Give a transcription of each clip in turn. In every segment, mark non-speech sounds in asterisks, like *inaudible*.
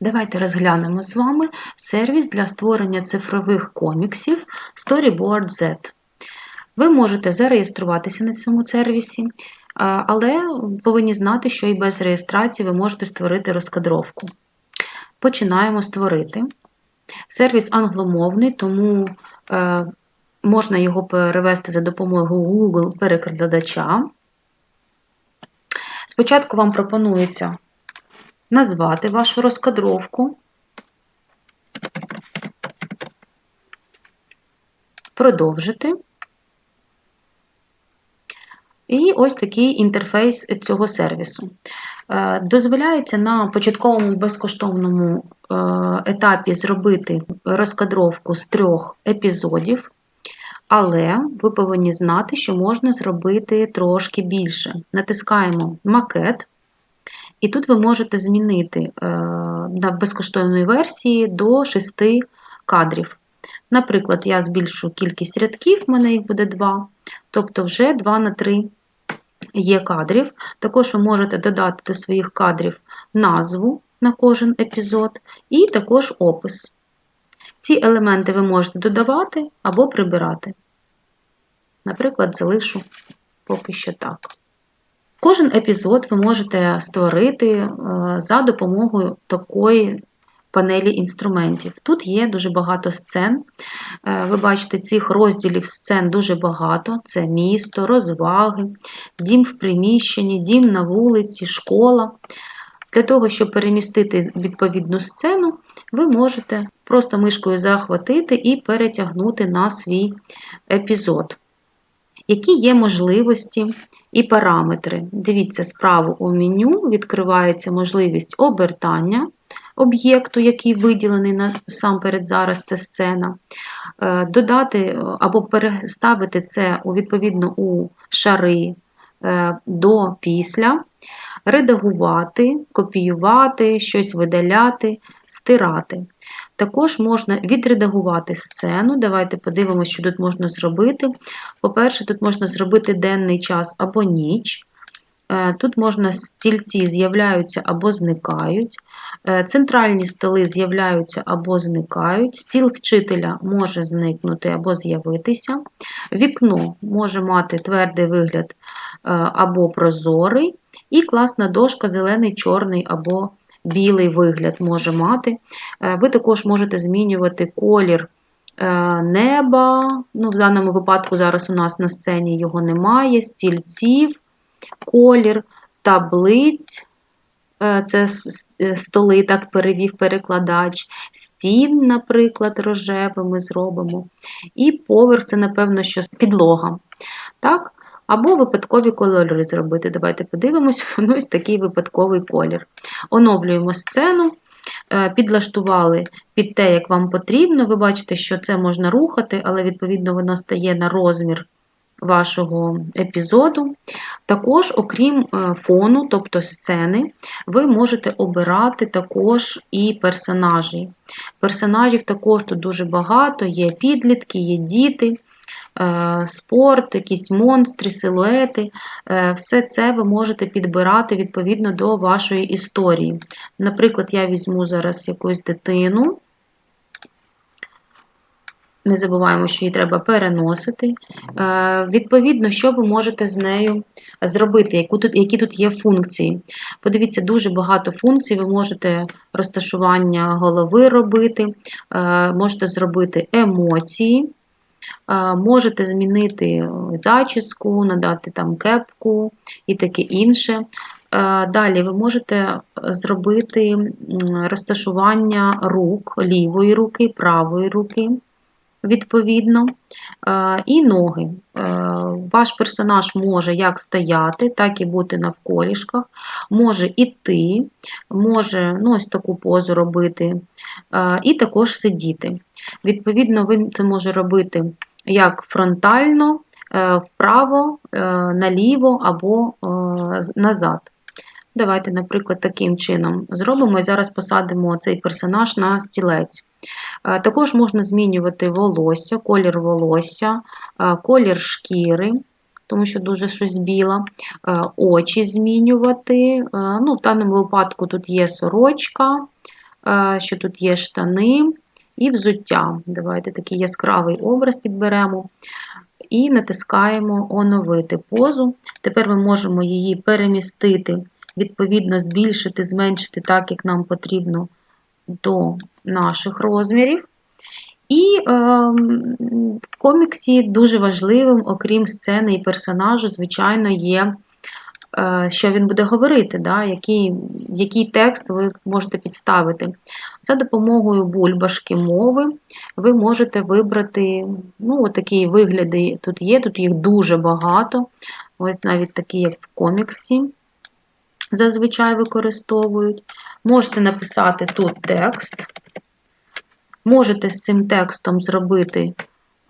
Давайте розглянемо з вами сервіс для створення цифрових коміксів Storyboard Z. Ви можете зареєструватися на цьому сервісі, але повинні знати, що і без реєстрації ви можете створити розкадровку. Починаємо створити. Сервіс англомовний, тому е, можна його перевести за допомогою Google перекладача. Спочатку вам пропонується назвати вашу розкадровку, продовжити. І ось такий інтерфейс цього сервісу. Е, дозволяється на початковому безкоштовному е, етапі зробити розкадровку з трьох епізодів, але ви повинні знати, що можна зробити трошки більше. Натискаємо макет. І тут ви можете змінити е, на безкоштовної версії до 6 кадрів. Наприклад, я збільшу кількість рядків, в мене їх буде 2, тобто вже 2 на 3 є кадрів. Також ви можете додати до своїх кадрів назву на кожен епізод, і також опис. Ці елементи ви можете додавати або прибирати. Наприклад, залишу поки що так. Кожен епізод ви можете створити е, за допомогою такої панелі інструментів. Тут є дуже багато сцен. Е, ви бачите, цих розділів сцен дуже багато: це місто, розваги, дім в приміщенні, дім на вулиці, школа. Для того, щоб перемістити відповідну сцену, ви можете просто мишкою захватити і перетягнути на свій епізод. Які є можливості і параметри? Дивіться, справа у меню відкривається можливість обертання об'єкту, який виділений насамперед зараз це сцена, е, додати е, або переставити це відповідно у шари е, до після, редагувати, копіювати, щось видаляти, стирати. Також можна відредагувати сцену. Давайте подивимося, що тут можна зробити. По-перше, тут можна зробити денний час або ніч. Е, тут можна стільці з'являються або зникають, е, центральні столи з'являються або зникають, стіл вчителя може зникнути або з'явитися, вікно може мати твердий вигляд е, або прозорий, і класна дошка зелений, чорний або білий вигляд може мати. Ви також можете змінювати колір. Неба, ну, в даному випадку зараз у нас на сцені його немає, стільців, колір, таблиць, е, це е, столи, так перевів перекладач, стін, наприклад, рожевий ми зробимо. І поверх це, напевно, що підлога. Так? Або випадкові кольори зробити. Давайте подивимось, *laughs* ну, ось такий випадковий колір. Оновлюємо сцену. Е, підлаштували під те, як вам потрібно. Ви бачите, що це можна рухати, але, відповідно, воно стає на розмір вашого епізоду. Також, окрім е, фону, тобто сцени, ви можете обирати також і персонажі. Персонажів також тут дуже багато, є підлітки, є діти. Е, спорт, якісь монстри, силуети, е, все це ви можете підбирати відповідно до вашої історії. Наприклад, я візьму зараз якусь дитину, не забуваємо, що її треба переносити. Е, відповідно, що ви можете з нею зробити, які тут є функції. Подивіться, дуже багато функцій, ви можете розташування голови робити, можете зробити емоції, можете змінити зачіску, надати там кепку і таке інше. Далі ви можете зробити розташування рук, лівої руки, правої руки відповідно, е, і ноги. Е, ваш персонаж може як стояти, так і бути навколішках, може іти, може ну, ось таку позу робити, е, і також сидіти. Відповідно, він це може робити як фронтально, вправо, наліво або назад. Давайте, наприклад, таким чином зробимо і зараз посадимо цей персонаж на стілець. Е, також можна змінювати волосся, колір волосся, е, колір шкіри, тому що дуже щось біла, е, очі змінювати. Ну, В даному випадку тут є сорочка, що тут є штани і взуття. Давайте такий яскравий образ підберемо. І натискаємо оновити позу. Тепер ми можемо її перемістити, відповідно, збільшити, зменшити так, як нам потрібно до наших розмірів. І е, в коміксі дуже важливим, окрім сцени і персонажу, звичайно, є, е, що він буде говорити, да, який який текст ви можете підставити. За допомогою бульбашки мови ви можете вибрати ну, такі вигляди тут є, тут їх дуже багато. Ось навіть такі, як в коміксі, зазвичай використовують. Можете написати тут текст. Можете з цим текстом зробити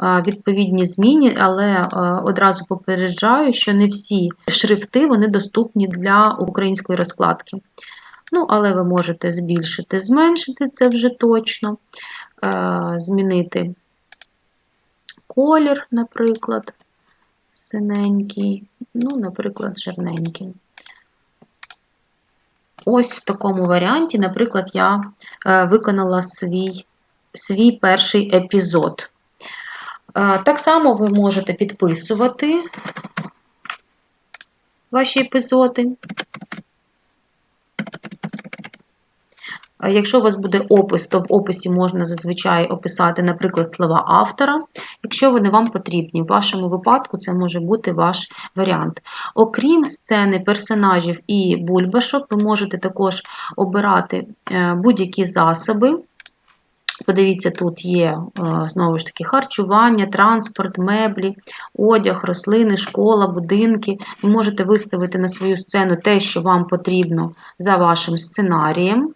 відповідні зміни, але одразу попереджаю, що не всі шрифти вони доступні для української розкладки. Ну, але ви можете збільшити, зменшити це вже точно, змінити колір, наприклад, синенький, ну, наприклад, жирненький. Ось в такому варіанті, наприклад, я е, виконала свій свій перший епізод. Е, так само ви можете підписувати ваші епізоди. Якщо у вас буде опис, то в описі можна зазвичай описати, наприклад, слова автора. Якщо вони вам потрібні, в вашому випадку це може бути ваш варіант. Окрім сцени, персонажів і бульбашок, ви можете також обирати е, будь-які засоби. Подивіться, тут є, е, знову ж таки, харчування, транспорт, меблі, одяг, рослини, школа, будинки. Ви можете виставити на свою сцену те, що вам потрібно за вашим сценарієм.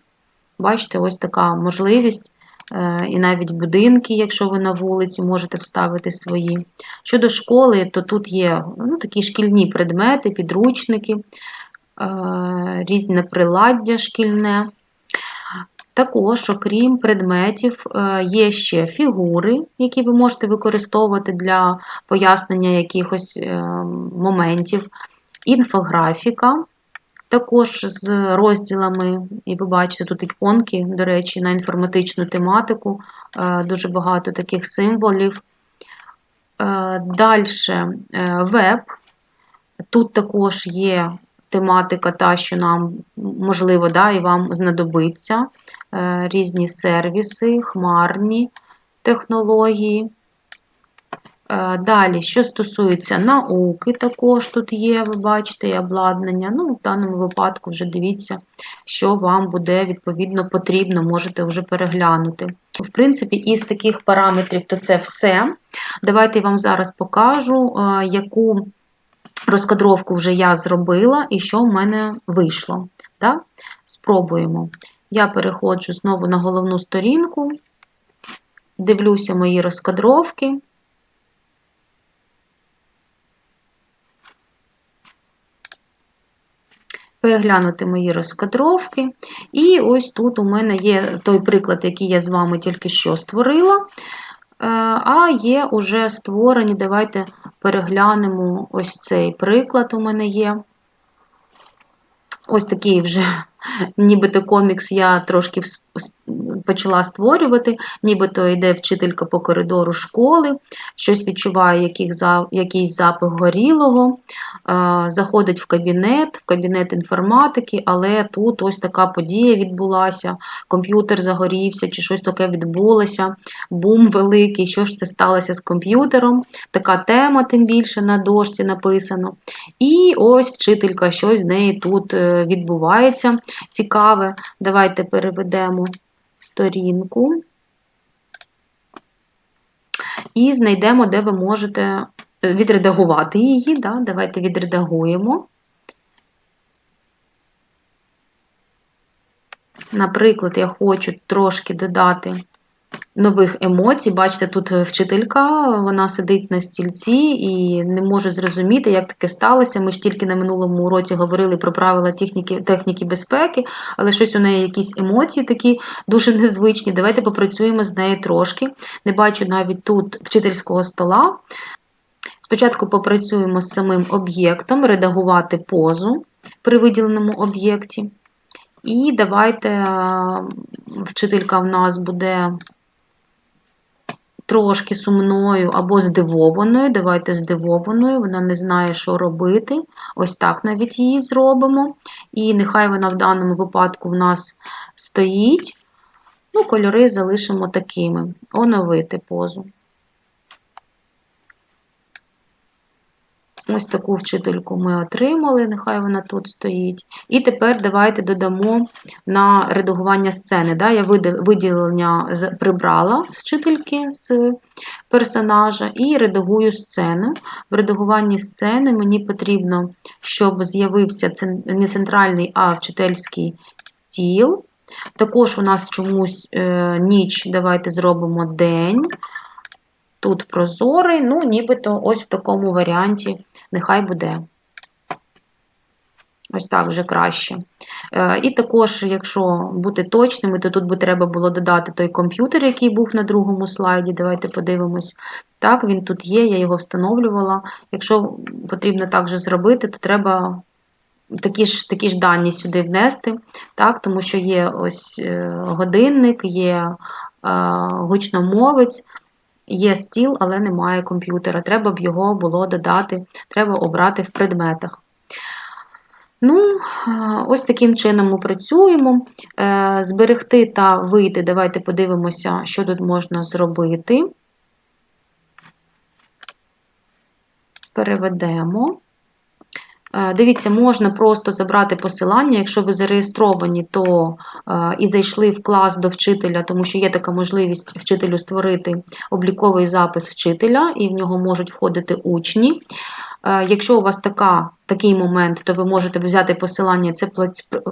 Бачите, ось така можливість. Е, і навіть будинки, якщо ви на вулиці, можете вставити свої. Щодо школи, то тут є ну, такі шкільні предмети, підручники, е, різне приладдя шкільне. Також, окрім предметів, е, є ще фігури, які ви можете використовувати для пояснення якихось моментів, інфографіка. Також з розділами, і ви бачите, тут іконки, до речі, на інформатичну тематику, е, дуже багато таких символів. Е, Далі е, веб. Тут також є тематика, та, що нам, можливо, да, і вам знадобиться, різні сервіси, хмарні технології. Е, далі, що стосується науки, також тут є, ви бачите, і обладнання. Ну, В даному випадку вже дивіться, що вам буде відповідно потрібно, можете вже переглянути. В принципі, із таких параметрів то це все. Давайте я вам зараз покажу, е, яку розкадровку вже я зробила і що в мене вийшло. Так? Спробуємо. Я переходжу знову на головну сторінку, дивлюся мої розкадровки. Переглянути мої розкадровки. І ось тут у мене є той приклад, який я з вами тільки що створила. Е, а є уже створені, давайте переглянемо ось цей приклад у мене є. Ось такий вже *laughs* нібито комікс я трошки почала створювати, нібито йде вчителька по коридору школи, щось відчуває якийсь запах горілого, заходить в кабінет, в кабінет інформатики, але тут ось така подія відбулася, комп'ютер загорівся, чи щось таке відбулося, бум великий, що ж це сталося з комп'ютером, така тема, тим більше на дошці написано. І ось вчителька, щось з неї тут е, відбувається цікаве. Давайте переведемо сторінку і знайдемо, де ви можете е, відредагувати її. Да? Давайте відредагуємо. Наприклад, я хочу трошки додати нових емоцій. Бачите, тут вчителька, вона сидить на стільці і не може зрозуміти, як таке сталося. Ми ж тільки на минулому уроці говорили про правила техніки, техніки безпеки, але щось у неї якісь емоції такі дуже незвичні. Давайте попрацюємо з нею трошки. Не бачу навіть тут вчительського стола. Спочатку попрацюємо з самим об'єктом, редагувати позу при виділеному об'єкті. І давайте вчителька в нас буде трошки сумною або здивованою. Давайте здивованою, вона не знає, що робити. Ось так навіть її зробимо. І нехай вона в даному випадку в нас стоїть. Ну, кольори залишимо такими. Оновити позу. Ось таку вчительку ми отримали, нехай вона тут стоїть. І тепер давайте додамо на редагування сцени. Да? Я виділення прибрала з вчительки з персонажа і редагую сцену. В редагуванні сцени мені потрібно, щоб з'явився не центральний, а вчительський стіл. Також у нас чомусь е, ніч, давайте зробимо день. Тут прозорий, ну, нібито ось в такому варіанті нехай буде. Ось так вже краще. Е, і також, якщо бути точними, то тут би треба було додати той комп'ютер, який був на другому слайді. Давайте подивимось. Так, він тут є, я його встановлювала. Якщо потрібно так же зробити, то треба такі ж такі ж дані сюди внести, так, тому що є ось е, годинник, є е, гучномовець. Є стіл, але немає комп'ютера. Треба б його було додати, треба обрати в предметах. Ну, ось таким чином ми працюємо. Е, зберегти та вийти. Давайте подивимося, що тут можна зробити. Переведемо. Е, дивіться, можна просто забрати посилання, якщо ви зареєстровані, то е, і зайшли в клас до вчителя, тому що є така можливість вчителю створити обліковий запис вчителя, і в нього можуть входити учні. Е, якщо у вас така, такий момент, то ви можете взяти посилання, це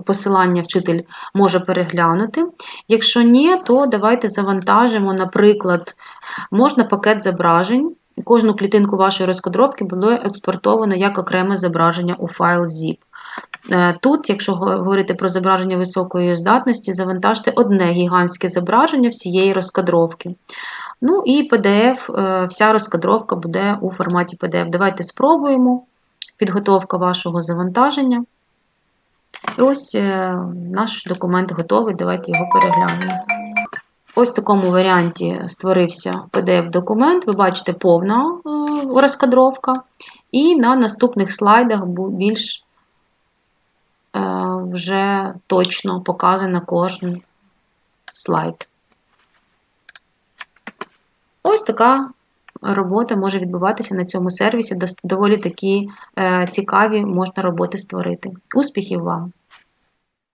посилання вчитель може переглянути. Якщо ні, то давайте завантажимо, наприклад, можна пакет зображень. Кожну клітинку вашої розкадровки було експортовано як окреме зображення у файл zip. Е, тут, якщо говорити про зображення високої здатності, завантажте одне гігантське зображення всієї розкадровки. Ну і PDF, е, вся розкадровка буде у форматі PDF. Давайте спробуємо підготовка вашого завантаження. І ось е, наш документ готовий, давайте його переглянемо. Ось в такому варіанті створився PDF-документ, ви бачите повна е, розкадровка, і на наступних слайдах більш е, вже точно показано кожен слайд. Ось така робота може відбуватися на цьому сервісі, доволі такі е, цікаві можна роботи створити. Успіхів вам!